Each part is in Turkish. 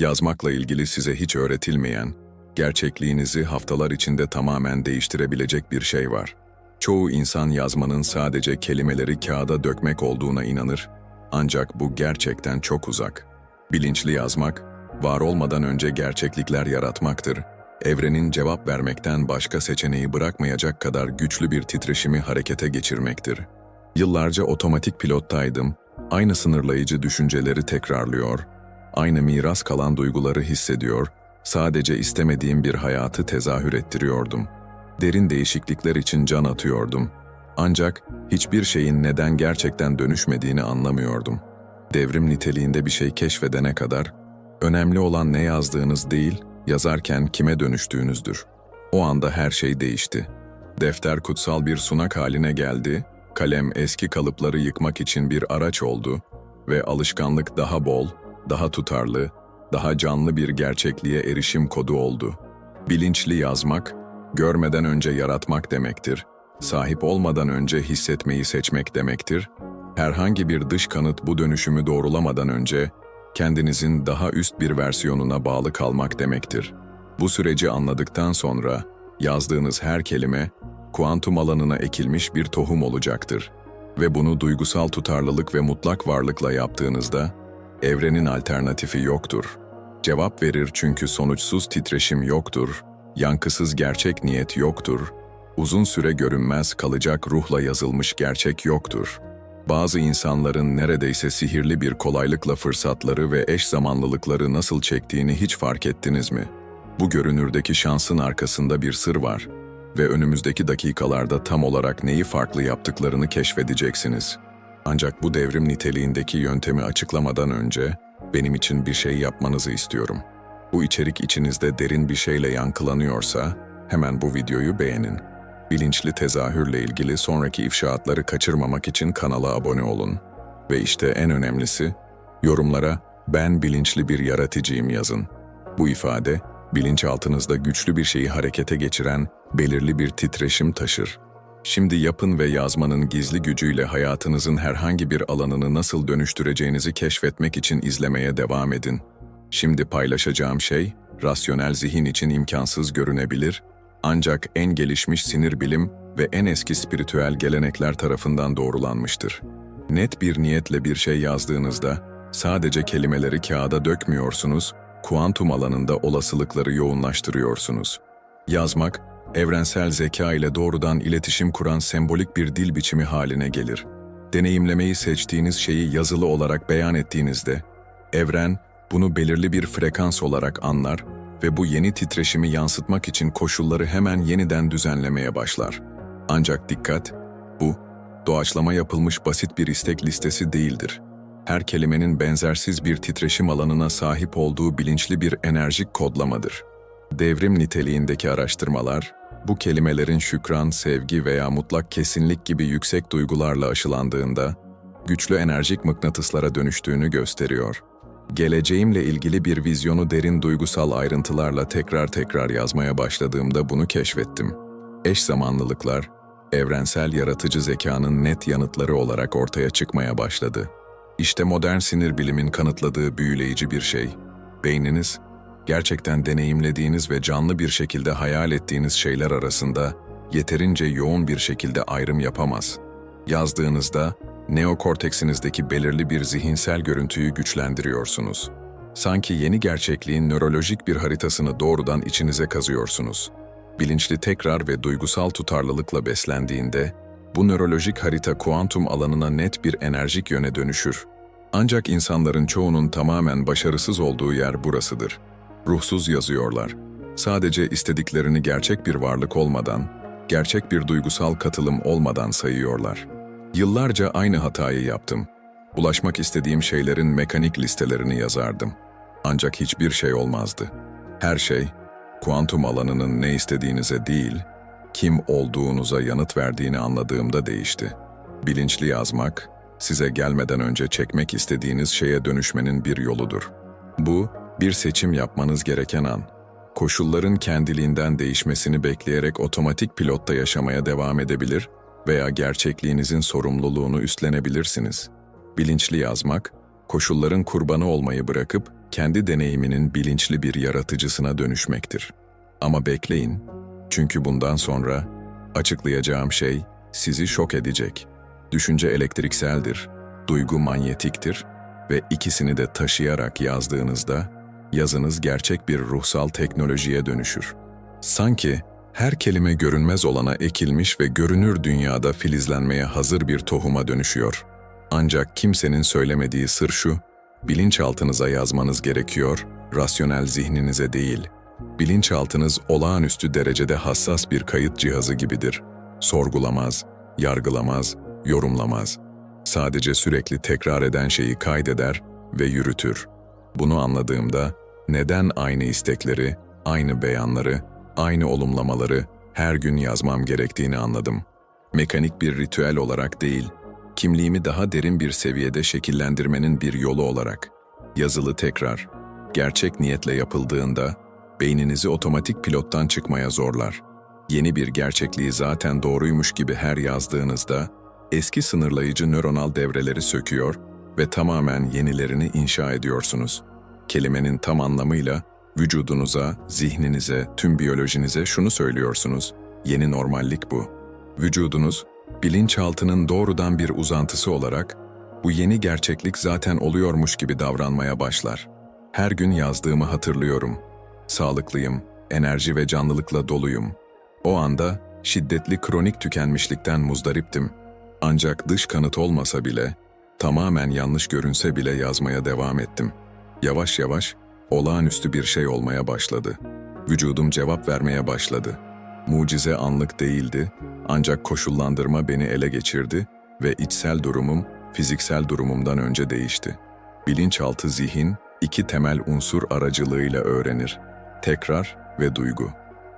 Yazmakla ilgili size hiç öğretilmeyen, gerçekliğinizi haftalar içinde tamamen değiştirebilecek bir şey var. Çoğu insan yazmanın sadece kelimeleri kağıda dökmek olduğuna inanır, ancak bu gerçekten çok uzak. Bilinçli yazmak, var olmadan önce gerçeklikler yaratmaktır. Evrenin cevap vermekten başka seçeneği bırakmayacak kadar güçlü bir titreşimi harekete geçirmektir. Yıllarca otomatik pilottaydım, aynı sınırlayıcı düşünceleri tekrarlıyor, aynı miras kalan duyguları hissediyor, sadece istemediğim bir hayatı tezahür ettiriyordum. Derin değişiklikler için can atıyordum. Ancak hiçbir şeyin neden gerçekten dönüşmediğini anlamıyordum. Devrim niteliğinde bir şey keşfedene kadar, önemli olan ne yazdığınız değil, yazarken kime dönüştüğünüzdür. O anda her şey değişti. Defter kutsal bir sunak haline geldi, kalem eski kalıpları yıkmak için bir araç oldu ve alışkanlık daha bol, daha tutarlı, daha canlı bir gerçekliğe erişim kodu oldu. Bilinçli yazmak, görmeden önce yaratmak demektir. Sahip olmadan önce hissetmeyi seçmek demektir. Herhangi bir dış kanıt bu dönüşümü doğrulamadan önce kendinizin daha üst bir versiyonuna bağlı kalmak demektir. Bu süreci anladıktan sonra yazdığınız her kelime kuantum alanına ekilmiş bir tohum olacaktır. Ve bunu duygusal tutarlılık ve mutlak varlıkla yaptığınızda evrenin alternatifi yoktur. Cevap verir çünkü sonuçsuz titreşim yoktur, yankısız gerçek niyet yoktur, uzun süre görünmez kalacak ruhla yazılmış gerçek yoktur. Bazı insanların neredeyse sihirli bir kolaylıkla fırsatları ve eş zamanlılıkları nasıl çektiğini hiç fark ettiniz mi? Bu görünürdeki şansın arkasında bir sır var ve önümüzdeki dakikalarda tam olarak neyi farklı yaptıklarını keşfedeceksiniz. Ancak bu devrim niteliğindeki yöntemi açıklamadan önce benim için bir şey yapmanızı istiyorum. Bu içerik içinizde derin bir şeyle yankılanıyorsa hemen bu videoyu beğenin. Bilinçli tezahürle ilgili sonraki ifşaatları kaçırmamak için kanala abone olun. Ve işte en önemlisi, yorumlara ben bilinçli bir yaratıcıyım yazın. Bu ifade, bilinçaltınızda güçlü bir şeyi harekete geçiren belirli bir titreşim taşır. Şimdi yapın ve yazmanın gizli gücüyle hayatınızın herhangi bir alanını nasıl dönüştüreceğinizi keşfetmek için izlemeye devam edin. Şimdi paylaşacağım şey, rasyonel zihin için imkansız görünebilir, ancak en gelişmiş sinir bilim ve en eski spiritüel gelenekler tarafından doğrulanmıştır. Net bir niyetle bir şey yazdığınızda, sadece kelimeleri kağıda dökmüyorsunuz, kuantum alanında olasılıkları yoğunlaştırıyorsunuz. Yazmak, evrensel zeka ile doğrudan iletişim kuran sembolik bir dil biçimi haline gelir. Deneyimlemeyi seçtiğiniz şeyi yazılı olarak beyan ettiğinizde, evren bunu belirli bir frekans olarak anlar ve bu yeni titreşimi yansıtmak için koşulları hemen yeniden düzenlemeye başlar. Ancak dikkat, bu, doğaçlama yapılmış basit bir istek listesi değildir. Her kelimenin benzersiz bir titreşim alanına sahip olduğu bilinçli bir enerjik kodlamadır. Devrim niteliğindeki araştırmalar, bu kelimelerin şükran, sevgi veya mutlak kesinlik gibi yüksek duygularla aşılandığında, güçlü enerjik mıknatıslara dönüştüğünü gösteriyor. Geleceğimle ilgili bir vizyonu derin duygusal ayrıntılarla tekrar tekrar yazmaya başladığımda bunu keşfettim. Eş zamanlılıklar, evrensel yaratıcı zekanın net yanıtları olarak ortaya çıkmaya başladı. İşte modern sinir bilimin kanıtladığı büyüleyici bir şey. Beyniniz, gerçekten deneyimlediğiniz ve canlı bir şekilde hayal ettiğiniz şeyler arasında yeterince yoğun bir şekilde ayrım yapamaz. Yazdığınızda neokorteksinizdeki belirli bir zihinsel görüntüyü güçlendiriyorsunuz. Sanki yeni gerçekliğin nörolojik bir haritasını doğrudan içinize kazıyorsunuz. Bilinçli tekrar ve duygusal tutarlılıkla beslendiğinde, bu nörolojik harita kuantum alanına net bir enerjik yöne dönüşür. Ancak insanların çoğunun tamamen başarısız olduğu yer burasıdır. Ruhsuz yazıyorlar. Sadece istediklerini gerçek bir varlık olmadan, gerçek bir duygusal katılım olmadan sayıyorlar. Yıllarca aynı hatayı yaptım. Ulaşmak istediğim şeylerin mekanik listelerini yazardım. Ancak hiçbir şey olmazdı. Her şey, kuantum alanının ne istediğinize değil, kim olduğunuza yanıt verdiğini anladığımda değişti. Bilinçli yazmak, size gelmeden önce çekmek istediğiniz şeye dönüşmenin bir yoludur. Bu, bir seçim yapmanız gereken an. Koşulların kendiliğinden değişmesini bekleyerek otomatik pilotta yaşamaya devam edebilir veya gerçekliğinizin sorumluluğunu üstlenebilirsiniz. Bilinçli yazmak, koşulların kurbanı olmayı bırakıp kendi deneyiminin bilinçli bir yaratıcısına dönüşmektir. Ama bekleyin, çünkü bundan sonra açıklayacağım şey sizi şok edecek. Düşünce elektrikseldir, duygu manyetiktir ve ikisini de taşıyarak yazdığınızda yazınız gerçek bir ruhsal teknolojiye dönüşür. Sanki her kelime görünmez olana ekilmiş ve görünür dünyada filizlenmeye hazır bir tohuma dönüşüyor. Ancak kimsenin söylemediği sır şu, bilinçaltınıza yazmanız gerekiyor, rasyonel zihninize değil. Bilinçaltınız olağanüstü derecede hassas bir kayıt cihazı gibidir. Sorgulamaz, yargılamaz, yorumlamaz. Sadece sürekli tekrar eden şeyi kaydeder ve yürütür. Bunu anladığımda neden aynı istekleri, aynı beyanları, aynı olumlamaları her gün yazmam gerektiğini anladım. Mekanik bir ritüel olarak değil, kimliğimi daha derin bir seviyede şekillendirmenin bir yolu olarak. Yazılı tekrar, gerçek niyetle yapıldığında beyninizi otomatik pilottan çıkmaya zorlar. Yeni bir gerçekliği zaten doğruymuş gibi her yazdığınızda eski sınırlayıcı nöronal devreleri söküyor ve tamamen yenilerini inşa ediyorsunuz. Kelimenin tam anlamıyla vücudunuza, zihninize, tüm biyolojinize şunu söylüyorsunuz. Yeni normallik bu. Vücudunuz, bilinçaltının doğrudan bir uzantısı olarak bu yeni gerçeklik zaten oluyormuş gibi davranmaya başlar. Her gün yazdığımı hatırlıyorum. Sağlıklıyım, enerji ve canlılıkla doluyum. O anda şiddetli kronik tükenmişlikten muzdariptim. Ancak dış kanıt olmasa bile, tamamen yanlış görünse bile yazmaya devam ettim. Yavaş yavaş olağanüstü bir şey olmaya başladı. Vücudum cevap vermeye başladı. Mucize anlık değildi, ancak koşullandırma beni ele geçirdi ve içsel durumum fiziksel durumumdan önce değişti. Bilinçaltı zihin iki temel unsur aracılığıyla öğrenir. Tekrar ve duygu.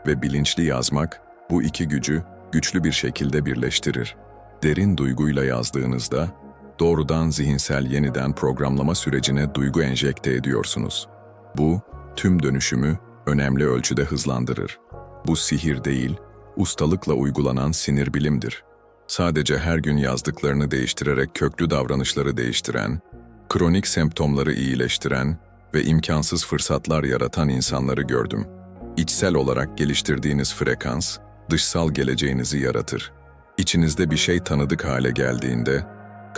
Ve bilinçli yazmak bu iki gücü güçlü bir şekilde birleştirir. Derin duyguyla yazdığınızda doğrudan zihinsel yeniden programlama sürecine duygu enjekte ediyorsunuz. Bu, tüm dönüşümü önemli ölçüde hızlandırır. Bu sihir değil, ustalıkla uygulanan sinir bilimdir. Sadece her gün yazdıklarını değiştirerek köklü davranışları değiştiren, kronik semptomları iyileştiren ve imkansız fırsatlar yaratan insanları gördüm. İçsel olarak geliştirdiğiniz frekans, dışsal geleceğinizi yaratır. İçinizde bir şey tanıdık hale geldiğinde,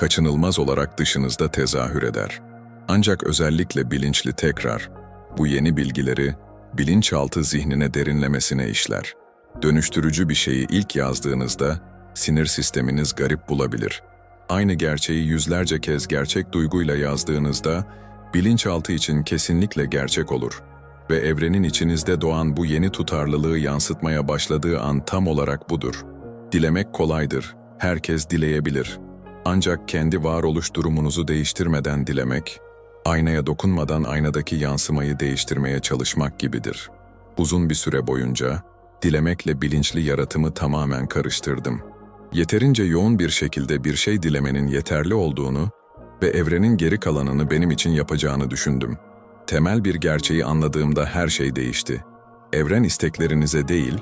kaçınılmaz olarak dışınızda tezahür eder. Ancak özellikle bilinçli tekrar, bu yeni bilgileri bilinçaltı zihnine derinlemesine işler. Dönüştürücü bir şeyi ilk yazdığınızda sinir sisteminiz garip bulabilir. Aynı gerçeği yüzlerce kez gerçek duyguyla yazdığınızda bilinçaltı için kesinlikle gerçek olur ve evrenin içinizde doğan bu yeni tutarlılığı yansıtmaya başladığı an tam olarak budur. Dilemek kolaydır, herkes dileyebilir. Ancak kendi varoluş durumunuzu değiştirmeden dilemek, aynaya dokunmadan aynadaki yansımayı değiştirmeye çalışmak gibidir. Uzun bir süre boyunca dilemekle bilinçli yaratımı tamamen karıştırdım. Yeterince yoğun bir şekilde bir şey dilemenin yeterli olduğunu ve evrenin geri kalanını benim için yapacağını düşündüm. Temel bir gerçeği anladığımda her şey değişti. Evren isteklerinize değil,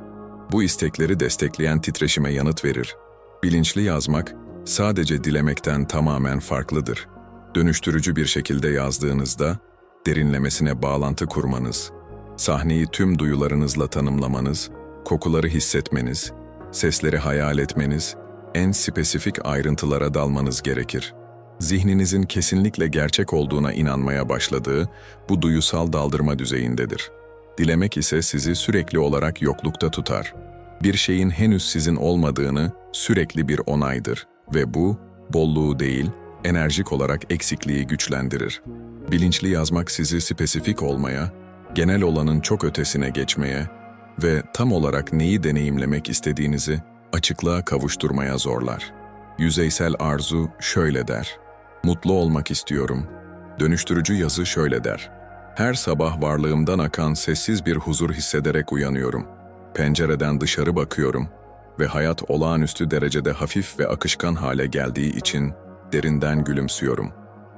bu istekleri destekleyen titreşime yanıt verir. Bilinçli yazmak sadece dilemekten tamamen farklıdır. Dönüştürücü bir şekilde yazdığınızda derinlemesine bağlantı kurmanız, sahneyi tüm duyularınızla tanımlamanız, kokuları hissetmeniz, sesleri hayal etmeniz, en spesifik ayrıntılara dalmanız gerekir. Zihninizin kesinlikle gerçek olduğuna inanmaya başladığı bu duyusal daldırma düzeyindedir. Dilemek ise sizi sürekli olarak yoklukta tutar. Bir şeyin henüz sizin olmadığını sürekli bir onaydır ve bu, bolluğu değil, enerjik olarak eksikliği güçlendirir. Bilinçli yazmak sizi spesifik olmaya, genel olanın çok ötesine geçmeye ve tam olarak neyi deneyimlemek istediğinizi açıklığa kavuşturmaya zorlar. Yüzeysel arzu şöyle der. Mutlu olmak istiyorum. Dönüştürücü yazı şöyle der. Her sabah varlığımdan akan sessiz bir huzur hissederek uyanıyorum. Pencereden dışarı bakıyorum ve hayat olağanüstü derecede hafif ve akışkan hale geldiği için derinden gülümsüyorum.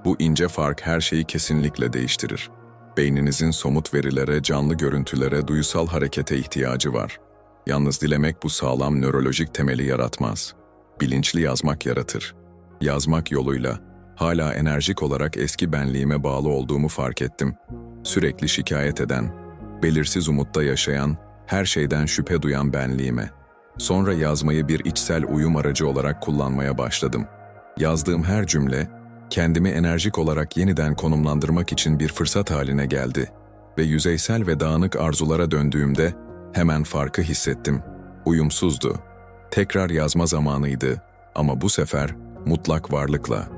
Bu ince fark her şeyi kesinlikle değiştirir. Beyninizin somut verilere, canlı görüntülere, duysal harekete ihtiyacı var. Yalnız dilemek bu sağlam nörolojik temeli yaratmaz. Bilinçli yazmak yaratır. Yazmak yoluyla hala enerjik olarak eski benliğime bağlı olduğumu fark ettim. Sürekli şikayet eden, belirsiz umutta yaşayan, her şeyden şüphe duyan benliğime. Sonra yazmayı bir içsel uyum aracı olarak kullanmaya başladım. Yazdığım her cümle, kendimi enerjik olarak yeniden konumlandırmak için bir fırsat haline geldi ve yüzeysel ve dağınık arzulara döndüğümde hemen farkı hissettim. Uyumsuzdu. Tekrar yazma zamanıydı ama bu sefer mutlak varlıkla.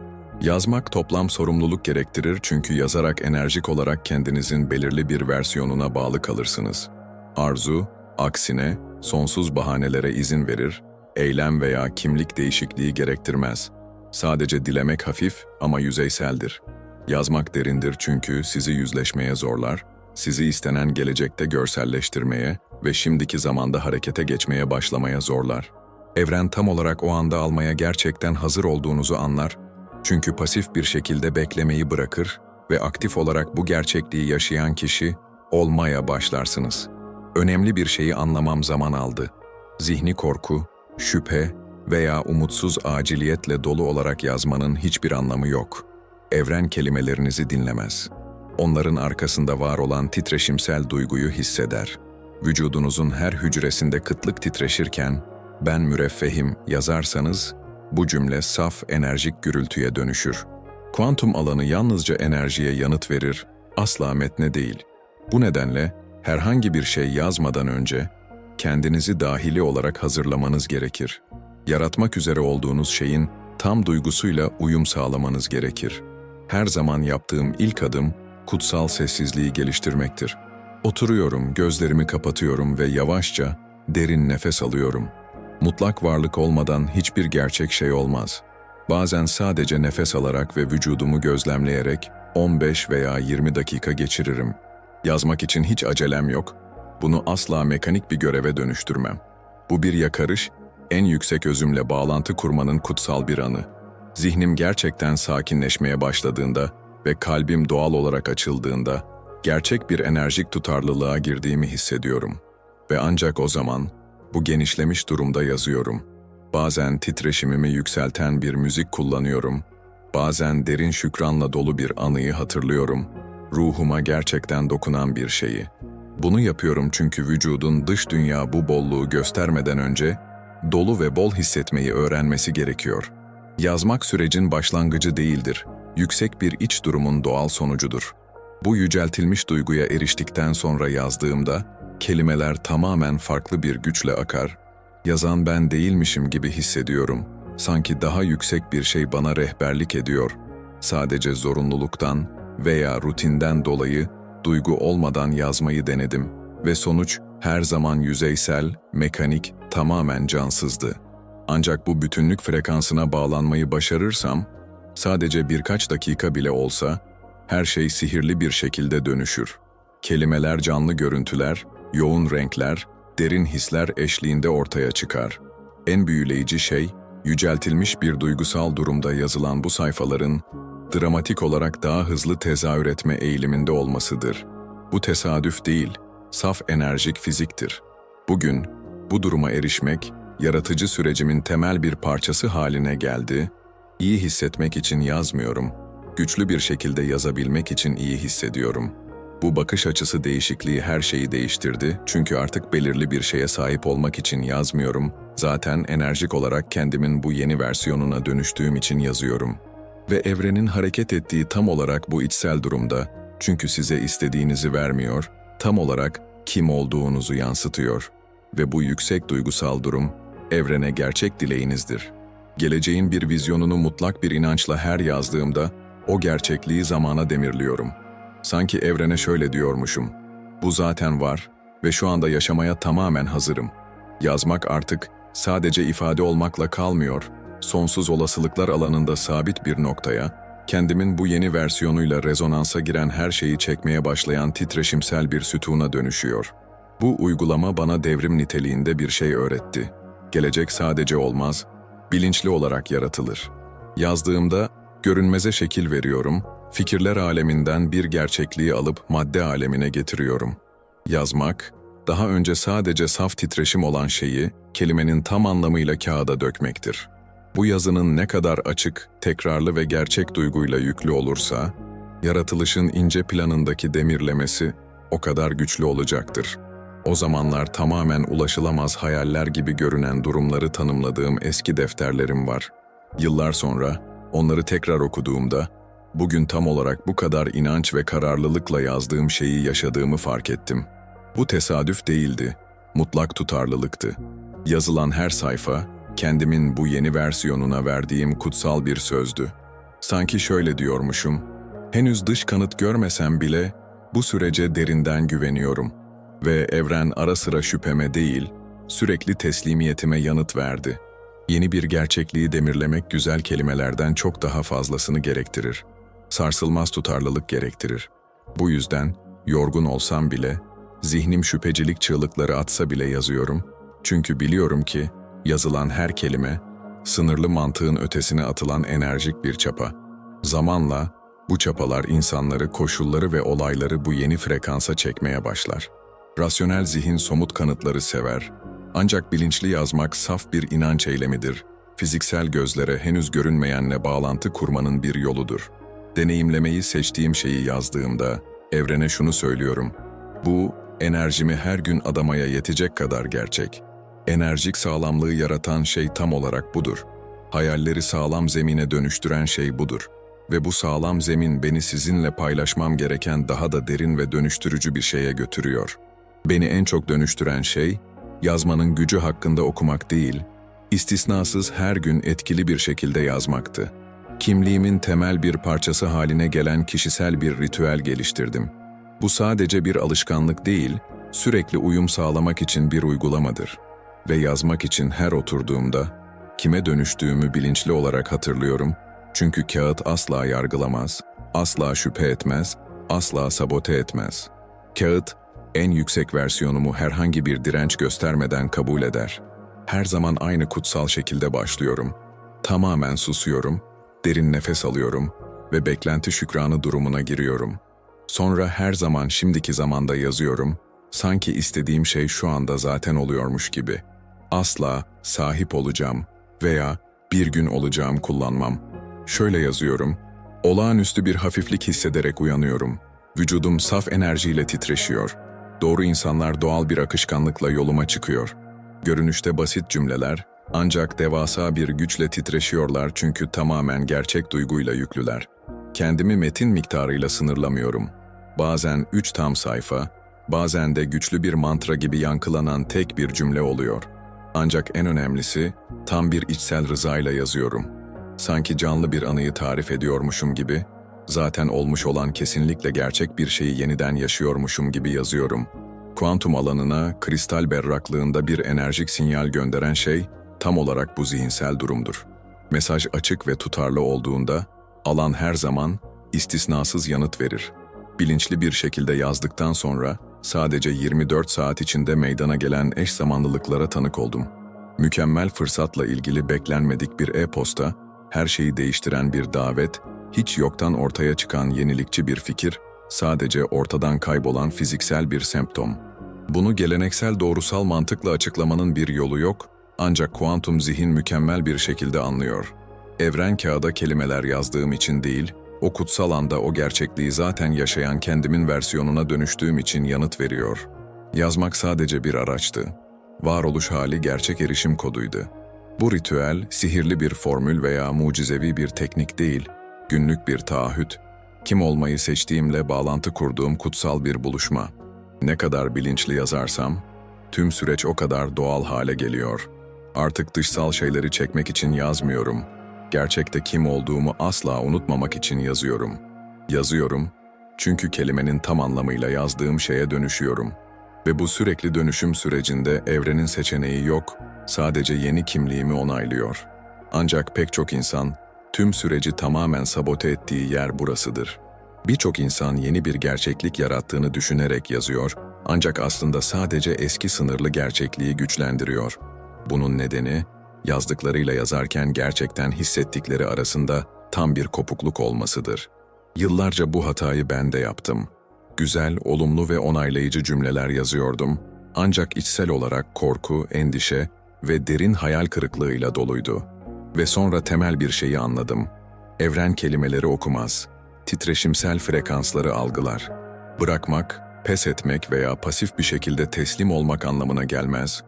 Yazmak toplam sorumluluk gerektirir çünkü yazarak enerjik olarak kendinizin belirli bir versiyonuna bağlı kalırsınız. Arzu, aksine, sonsuz bahanelere izin verir, eylem veya kimlik değişikliği gerektirmez. Sadece dilemek hafif ama yüzeyseldir. Yazmak derindir çünkü sizi yüzleşmeye zorlar, sizi istenen gelecekte görselleştirmeye ve şimdiki zamanda harekete geçmeye başlamaya zorlar. Evren tam olarak o anda almaya gerçekten hazır olduğunuzu anlar, çünkü pasif bir şekilde beklemeyi bırakır ve aktif olarak bu gerçekliği yaşayan kişi olmaya başlarsınız. Önemli bir şeyi anlamam zaman aldı. Zihni korku, şüphe veya umutsuz aciliyetle dolu olarak yazmanın hiçbir anlamı yok. Evren kelimelerinizi dinlemez. Onların arkasında var olan titreşimsel duyguyu hisseder. Vücudunuzun her hücresinde kıtlık titreşirken, ben müreffehim yazarsanız, bu cümle saf enerjik gürültüye dönüşür. Kuantum alanı yalnızca enerjiye yanıt verir, asla metne değil. Bu nedenle herhangi bir şey yazmadan önce kendinizi dahili olarak hazırlamanız gerekir. Yaratmak üzere olduğunuz şeyin tam duygusuyla uyum sağlamanız gerekir. Her zaman yaptığım ilk adım kutsal sessizliği geliştirmektir. Oturuyorum, gözlerimi kapatıyorum ve yavaşça derin nefes alıyorum. Mutlak varlık olmadan hiçbir gerçek şey olmaz. Bazen sadece nefes alarak ve vücudumu gözlemleyerek 15 veya 20 dakika geçiririm. Yazmak için hiç acelem yok. Bunu asla mekanik bir göreve dönüştürmem. Bu bir yakarış, en yüksek özümle bağlantı kurmanın kutsal bir anı. Zihnim gerçekten sakinleşmeye başladığında ve kalbim doğal olarak açıldığında gerçek bir enerjik tutarlılığa girdiğimi hissediyorum. Ve ancak o zaman bu genişlemiş durumda yazıyorum. Bazen titreşimimi yükselten bir müzik kullanıyorum. Bazen derin şükranla dolu bir anıyı hatırlıyorum. Ruhuma gerçekten dokunan bir şeyi. Bunu yapıyorum çünkü vücudun dış dünya bu bolluğu göstermeden önce dolu ve bol hissetmeyi öğrenmesi gerekiyor. Yazmak sürecin başlangıcı değildir. Yüksek bir iç durumun doğal sonucudur. Bu yüceltilmiş duyguya eriştikten sonra yazdığımda kelimeler tamamen farklı bir güçle akar. Yazan ben değilmişim gibi hissediyorum. Sanki daha yüksek bir şey bana rehberlik ediyor. Sadece zorunluluktan veya rutinden dolayı duygu olmadan yazmayı denedim ve sonuç her zaman yüzeysel, mekanik, tamamen cansızdı. Ancak bu bütünlük frekansına bağlanmayı başarırsam, sadece birkaç dakika bile olsa, her şey sihirli bir şekilde dönüşür. Kelimeler canlı görüntüler, yoğun renkler, derin hisler eşliğinde ortaya çıkar. En büyüleyici şey, yüceltilmiş bir duygusal durumda yazılan bu sayfaların dramatik olarak daha hızlı tezahür etme eğiliminde olmasıdır. Bu tesadüf değil, saf enerjik fiziktir. Bugün bu duruma erişmek, yaratıcı sürecimin temel bir parçası haline geldi. İyi hissetmek için yazmıyorum, güçlü bir şekilde yazabilmek için iyi hissediyorum. Bu bakış açısı değişikliği her şeyi değiştirdi çünkü artık belirli bir şeye sahip olmak için yazmıyorum, zaten enerjik olarak kendimin bu yeni versiyonuna dönüştüğüm için yazıyorum. Ve evrenin hareket ettiği tam olarak bu içsel durumda, çünkü size istediğinizi vermiyor, tam olarak kim olduğunuzu yansıtıyor. Ve bu yüksek duygusal durum, evrene gerçek dileğinizdir. Geleceğin bir vizyonunu mutlak bir inançla her yazdığımda, o gerçekliği zamana demirliyorum. Sanki evrene şöyle diyormuşum, bu zaten var ve şu anda yaşamaya tamamen hazırım. Yazmak artık sadece ifade olmakla kalmıyor, sonsuz olasılıklar alanında sabit bir noktaya, kendimin bu yeni versiyonuyla rezonansa giren her şeyi çekmeye başlayan titreşimsel bir sütuna dönüşüyor. Bu uygulama bana devrim niteliğinde bir şey öğretti. Gelecek sadece olmaz, bilinçli olarak yaratılır. Yazdığımda görünmeze şekil veriyorum, fikirler aleminden bir gerçekliği alıp madde alemine getiriyorum. Yazmak, daha önce sadece saf titreşim olan şeyi kelimenin tam anlamıyla kağıda dökmektir. Bu yazının ne kadar açık, tekrarlı ve gerçek duyguyla yüklü olursa, yaratılışın ince planındaki demirlemesi o kadar güçlü olacaktır. O zamanlar tamamen ulaşılamaz hayaller gibi görünen durumları tanımladığım eski defterlerim var. Yıllar sonra onları tekrar okuduğumda bugün tam olarak bu kadar inanç ve kararlılıkla yazdığım şeyi yaşadığımı fark ettim. Bu tesadüf değildi, mutlak tutarlılıktı. Yazılan her sayfa kendimin bu yeni versiyonuna verdiğim kutsal bir sözdü. Sanki şöyle diyormuşum, henüz dış kanıt görmesem bile bu sürece derinden güveniyorum ve evren ara sıra şüpheme değil, sürekli teslimiyetime yanıt verdi. Yeni bir gerçekliği demirlemek güzel kelimelerden çok daha fazlasını gerektirir. Sarsılmaz tutarlılık gerektirir. Bu yüzden yorgun olsam bile, zihnim şüphecilik çığlıkları atsa bile yazıyorum. Çünkü biliyorum ki yazılan her kelime, sınırlı mantığın ötesine atılan enerjik bir çapa. Zamanla bu çapalar insanları, koşulları ve olayları bu yeni frekansa çekmeye başlar. Rasyonel zihin somut kanıtları sever. Ancak bilinçli yazmak saf bir inanç eylemidir. Fiziksel gözlere henüz görünmeyenle bağlantı kurmanın bir yoludur. Deneyimlemeyi seçtiğim şeyi yazdığımda evrene şunu söylüyorum. Bu, enerjimi her gün adamaya yetecek kadar gerçek. Enerjik sağlamlığı yaratan şey tam olarak budur. Hayalleri sağlam zemine dönüştüren şey budur. Ve bu sağlam zemin beni sizinle paylaşmam gereken daha da derin ve dönüştürücü bir şeye götürüyor. Beni en çok dönüştüren şey, yazmanın gücü hakkında okumak değil, istisnasız her gün etkili bir şekilde yazmaktı. Kimliğimin temel bir parçası haline gelen kişisel bir ritüel geliştirdim. Bu sadece bir alışkanlık değil, sürekli uyum sağlamak için bir uygulamadır. Ve yazmak için her oturduğumda, kime dönüştüğümü bilinçli olarak hatırlıyorum. Çünkü kağıt asla yargılamaz, asla şüphe etmez, asla sabote etmez. Kağıt, en yüksek versiyonumu herhangi bir direnç göstermeden kabul eder. Her zaman aynı kutsal şekilde başlıyorum. Tamamen susuyorum, derin nefes alıyorum ve beklenti şükranı durumuna giriyorum. Sonra her zaman şimdiki zamanda yazıyorum, sanki istediğim şey şu anda zaten oluyormuş gibi. Asla sahip olacağım veya bir gün olacağım kullanmam. Şöyle yazıyorum, olağanüstü bir hafiflik hissederek uyanıyorum. Vücudum saf enerjiyle titreşiyor. Doğru insanlar doğal bir akışkanlıkla yoluma çıkıyor. Görünüşte basit cümleler, ancak devasa bir güçle titreşiyorlar çünkü tamamen gerçek duyguyla yüklüler. Kendimi metin miktarıyla sınırlamıyorum. Bazen üç tam sayfa, bazen de güçlü bir mantra gibi yankılanan tek bir cümle oluyor. Ancak en önemlisi, tam bir içsel rızayla yazıyorum. Sanki canlı bir anıyı tarif ediyormuşum gibi, zaten olmuş olan kesinlikle gerçek bir şeyi yeniden yaşıyormuşum gibi yazıyorum. Kuantum alanına, kristal berraklığında bir enerjik sinyal gönderen şey, tam olarak bu zihinsel durumdur. Mesaj açık ve tutarlı olduğunda, alan her zaman istisnasız yanıt verir. Bilinçli bir şekilde yazdıktan sonra, sadece 24 saat içinde meydana gelen eş zamanlılıklara tanık oldum. Mükemmel fırsatla ilgili beklenmedik bir e-posta, her şeyi değiştiren bir davet, hiç yoktan ortaya çıkan yenilikçi bir fikir, sadece ortadan kaybolan fiziksel bir semptom. Bunu geleneksel doğrusal mantıkla açıklamanın bir yolu yok, ancak kuantum zihin mükemmel bir şekilde anlıyor. Evren kağıda kelimeler yazdığım için değil, o kutsal anda o gerçekliği zaten yaşayan kendimin versiyonuna dönüştüğüm için yanıt veriyor. Yazmak sadece bir araçtı. Varoluş hali gerçek erişim koduydu. Bu ritüel, sihirli bir formül veya mucizevi bir teknik değil, günlük bir taahhüt, kim olmayı seçtiğimle bağlantı kurduğum kutsal bir buluşma. Ne kadar bilinçli yazarsam, tüm süreç o kadar doğal hale geliyor. Artık dışsal şeyleri çekmek için yazmıyorum. Gerçekte kim olduğumu asla unutmamak için yazıyorum. Yazıyorum çünkü kelimenin tam anlamıyla yazdığım şeye dönüşüyorum. Ve bu sürekli dönüşüm sürecinde evrenin seçeneği yok, sadece yeni kimliğimi onaylıyor. Ancak pek çok insan tüm süreci tamamen sabote ettiği yer burasıdır. Birçok insan yeni bir gerçeklik yarattığını düşünerek yazıyor, ancak aslında sadece eski sınırlı gerçekliği güçlendiriyor. Bunun nedeni, yazdıklarıyla yazarken gerçekten hissettikleri arasında tam bir kopukluk olmasıdır. Yıllarca bu hatayı ben de yaptım. Güzel, olumlu ve onaylayıcı cümleler yazıyordum, ancak içsel olarak korku, endişe ve derin hayal kırıklığıyla doluydu. Ve sonra temel bir şeyi anladım. Evren kelimeleri okumaz. Titreşimsel frekansları algılar. Bırakmak, pes etmek veya pasif bir şekilde teslim olmak anlamına gelmez.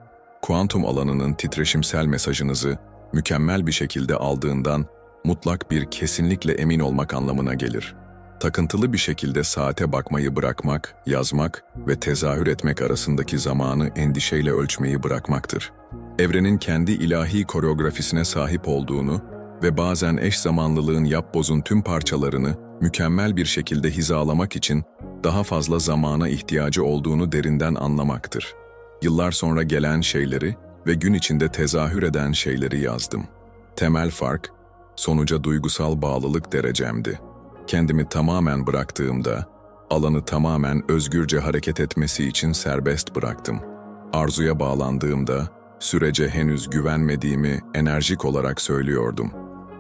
Kuantum alanının titreşimsel mesajınızı mükemmel bir şekilde aldığından mutlak bir kesinlikle emin olmak anlamına gelir. Takıntılı bir şekilde saate bakmayı bırakmak, yazmak ve tezahür etmek arasındaki zamanı endişeyle ölçmeyi bırakmaktır. Evrenin kendi ilahi koreografisine sahip olduğunu ve bazen eş zamanlılığın yapbozun tüm parçalarını mükemmel bir şekilde hizalamak için daha fazla zamana ihtiyacı olduğunu derinden anlamaktır. Yıllar sonra gelen şeyleri ve gün içinde tezahür eden şeyleri yazdım. Temel fark, sonuca duygusal bağlılık derecemdi. Kendimi tamamen bıraktığımda, alanı tamamen özgürce hareket etmesi için serbest bıraktım. Arzuya bağlandığımda, sürece henüz güvenmediğimi enerjik olarak söylüyordum.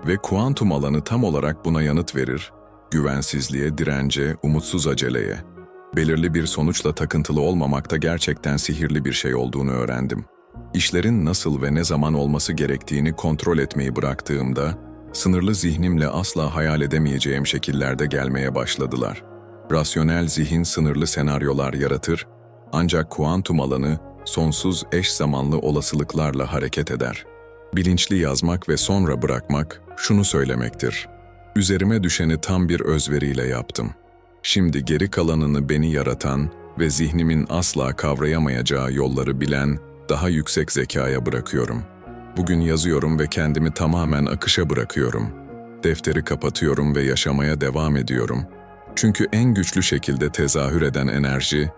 Ve kuantum alanı tam olarak buna yanıt verir, güvensizliğe, dirence, umutsuz aceleye. Belirli bir sonuçla takıntılı olmamakta gerçekten sihirli bir şey olduğunu öğrendim. İşlerin nasıl ve ne zaman olması gerektiğini kontrol etmeyi bıraktığımda, sınırlı zihnimle asla hayal edemeyeceğim şekillerde gelmeye başladılar. Rasyonel zihin sınırlı senaryolar yaratır, ancak kuantum alanı sonsuz eş zamanlı olasılıklarla hareket eder. Bilinçli yazmak ve sonra bırakmak şunu söylemektir. Üzerime düşeni tam bir özveriyle yaptım. Şimdi geri kalanını beni yaratan ve zihnimin asla kavrayamayacağı yolları bilen daha yüksek zekaya bırakıyorum. Bugün yazıyorum ve kendimi tamamen akışa bırakıyorum. Defteri kapatıyorum ve yaşamaya devam ediyorum. Çünkü en güçlü şekilde tezahür eden enerji,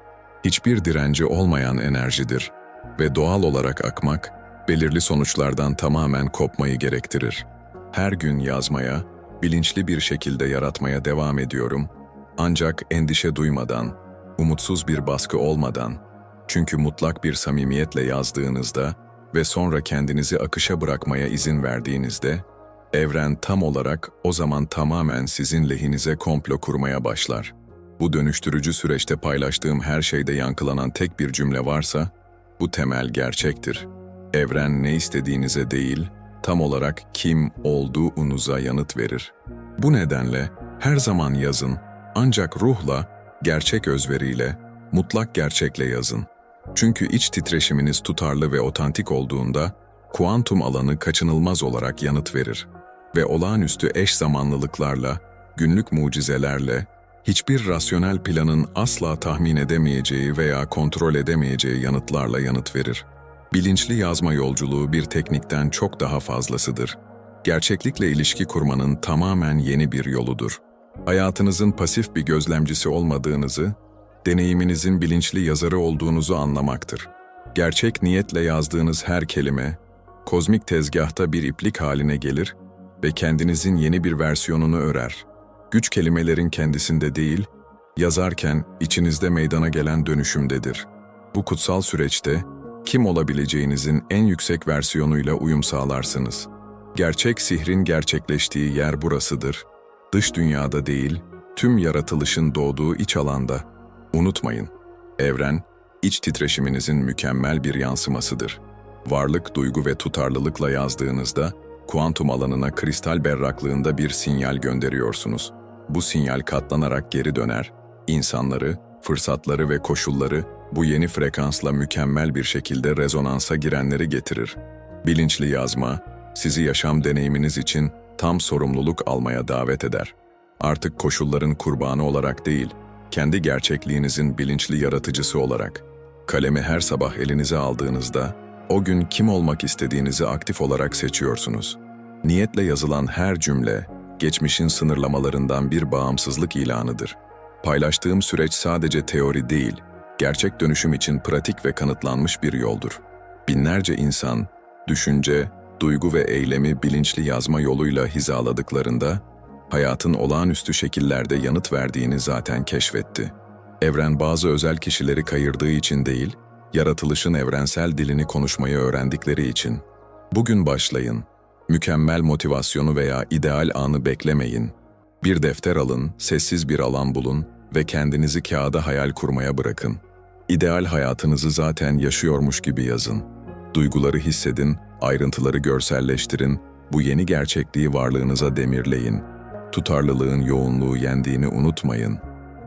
hiçbir direnci olmayan enerjidir ve doğal olarak akmak, belirli sonuçlardan tamamen kopmayı gerektirir. Her gün yazmaya, bilinçli bir şekilde yaratmaya devam ediyorum. Ancak endişe duymadan, umutsuz bir baskı olmadan, çünkü mutlak bir samimiyetle yazdığınızda ve sonra kendinizi akışa bırakmaya izin verdiğinizde, evren tam olarak o zaman tamamen sizin lehinize komplo kurmaya başlar. Bu dönüştürücü süreçte paylaştığım her şeyde yankılanan tek bir cümle varsa, bu temel gerçektir. Evren ne istediğinize değil, tam olarak kim olduğunuza yanıt verir. Bu nedenle her zaman yazın, ancak ruhla, gerçek özveriyle, mutlak gerçekle yazın. Çünkü iç titreşiminiz tutarlı ve otantik olduğunda, kuantum alanı kaçınılmaz olarak yanıt verir. Ve olağanüstü eş zamanlılıklarla, günlük mucizelerle, hiçbir rasyonel planın asla tahmin edemeyeceği veya kontrol edemeyeceği yanıtlarla yanıt verir. Bilinçli yazma yolculuğu bir teknikten çok daha fazlasıdır. Gerçeklikle ilişki kurmanın tamamen yeni bir yoludur. Hayatınızın pasif bir gözlemcisi olmadığınızı, deneyiminizin bilinçli yazarı olduğunuzu anlamaktır. Gerçek niyetle yazdığınız her kelime, kozmik tezgahta bir iplik haline gelir ve kendinizin yeni bir versiyonunu örer. Güç kelimelerin kendisinde değil, yazarken içinizde meydana gelen dönüşümdedir. Bu kutsal süreçte kim olabileceğinizin en yüksek versiyonuyla uyum sağlarsınız. Gerçek sihrin gerçekleştiği yer burasıdır. Dış dünyada değil, tüm yaratılışın doğduğu iç alanda. Unutmayın, evren, iç titreşiminizin mükemmel bir yansımasıdır. Varlık, duygu ve tutarlılıkla yazdığınızda, kuantum alanına kristal berraklığında bir sinyal gönderiyorsunuz. Bu sinyal katlanarak geri döner, insanları, fırsatları ve koşulları bu yeni frekansla mükemmel bir şekilde rezonansa girenleri getirir. Bilinçli yazma, sizi yaşam deneyiminiz için tam sorumluluk almaya davet eder. Artık koşulların kurbanı olarak değil, kendi gerçekliğinizin bilinçli yaratıcısı olarak. Kalemi her sabah elinize aldığınızda, o gün kim olmak istediğinizi aktif olarak seçiyorsunuz. Niyetle yazılan her cümle, geçmişin sınırlamalarından bir bağımsızlık ilanıdır. Paylaştığım süreç sadece teori değil, gerçek dönüşüm için pratik ve kanıtlanmış bir yoldur. Binlerce insan, düşünce, duygu ve eylemi bilinçli yazma yoluyla hizaladıklarında, hayatın olağanüstü şekillerde yanıt verdiğini zaten keşfetti. Evren bazı özel kişileri kayırdığı için değil, yaratılışın evrensel dilini konuşmayı öğrendikleri için. Bugün başlayın. Mükemmel motivasyonu veya ideal anı beklemeyin. Bir defter alın, sessiz bir alan bulun ve kendinizi kağıda hayal kurmaya bırakın. İdeal hayatınızı zaten yaşıyormuş gibi yazın. Duyguları hissedin, ayrıntıları görselleştirin Bu yeni gerçekliği varlığınıza demirleyin. Tutarlılığın yoğunluğu yendiğini unutmayın.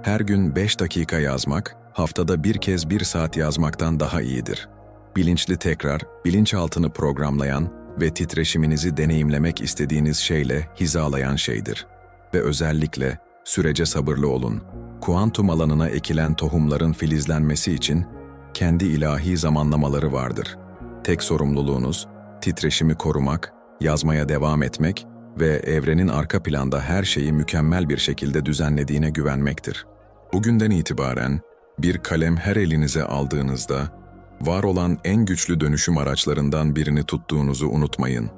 Her gün 5 dakika yazmak, haftada bir kez bir saat yazmaktan daha iyidir. Bilinçli tekrar, bilinçaltını programlayan ve titreşiminizi deneyimlemek istediğiniz şeyle hizalayan şeydir. Ve özellikle sürece sabırlı olun. Kuantum alanına ekilen tohumların filizlenmesi için kendi ilahi zamanlamaları vardır. Tek sorumluluğunuz titreşimi korumak, yazmaya devam etmek ve evrenin arka planda her şeyi mükemmel bir şekilde düzenlediğine güvenmektir. Bugünden itibaren bir kalem her elinize aldığınızda var olan en güçlü dönüşüm araçlarından birini tuttuğunuzu unutmayın.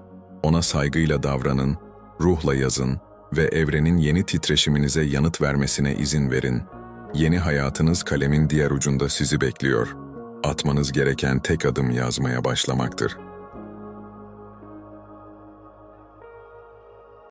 Ona saygıyla davranın, ruhla yazın ve evrenin yeni titreşiminize yanıt vermesine izin verin. Yeni hayatınız kalemin diğer ucunda sizi bekliyor. Atmanız gereken tek adım yazmaya başlamaktır.